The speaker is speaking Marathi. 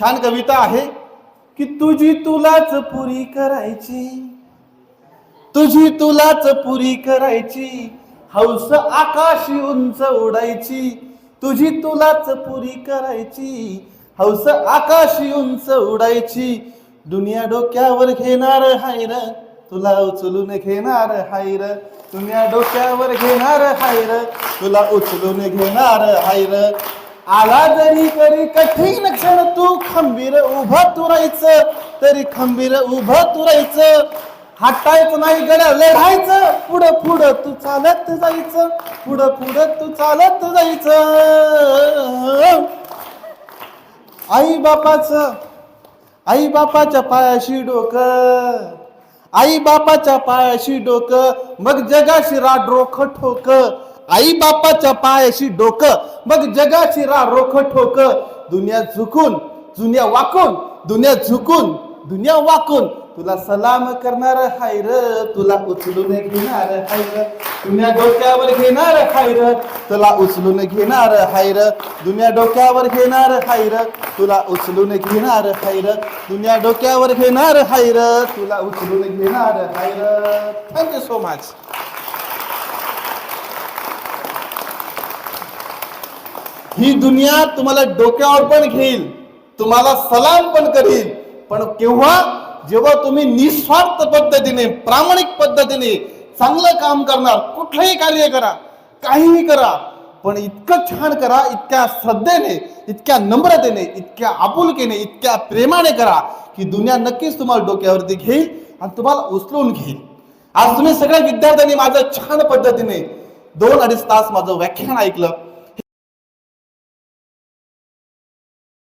छान कविता आहे की तुझी तुलाच पुरी करायची. तुझी तुलाच पुरी करायची. हौस आकाशी उंच उडायची. तुझी तुलाच पुरी करायची. हौस आकाशी उंच उडायची. दुनिया डोक्यावर घेणार हायर तुला उचलून घेणार हायर. दुनिया डोक्यावर घेणार हायर तुला उचलून घेणार हायर. आला जरी करी कठीण क्षण तू उभं तुरायचं तरी खंबीर उभं तुरायचं. हटायचं नाही गड्या लढायचं. पुढं पुढं तू चालत जायचं पुढं पुढं तू चालत जायचं. आई बापाच आई बापाच्या पायाशी डोकं. आई बापाच्या पायाशी डोकं मग जगाशी रा डोकं ठोक. आई बापाच्या पायाशी डोकं मग जगाशी रा रोख ठोक. दुनिया झुकून दुनिया वाकून दुनिया झुकून दुनिया वाकून तुला सलाम करणार हायर तुला उचलून घेणार हायर दुनिया डोक्यावर घेणार हायर तुला उचलून घेणार हायर दुनिया डोक्यावर घेणार हायर तुला उचलून घेणार हायर दुनिया डोक्यावर घेणार हायर तुला उचलून घेणार हायर थँक्यू सो मच ही दुनिया तुम्हाला डोक्यावर पण घेईल. तुम्हाला सलाम पण करीन. पण केव्हा? जेव्हा तुम्ही निस्वार्थ पद्धतीने प्रामाणिक पद्धतीने चांगलं काम करणार कुठलंही कार्य करा काहीही करा पण इतकं छान करा इतक्या श्रद्धेने इतक्या नम्रतेने इतक्या आपुलकीने इतक्या प्रेमाने करा की दुनिया नक्कीच तुम्हाला डोक्यावरती घेईल आणि तुम्हाला उचलून घेईल. आज तुम्ही सगळ्या विद्यार्थ्यांनी माझं छान पद्धतीने दोन अडीच तास माझं व्याख्यान ऐकलं.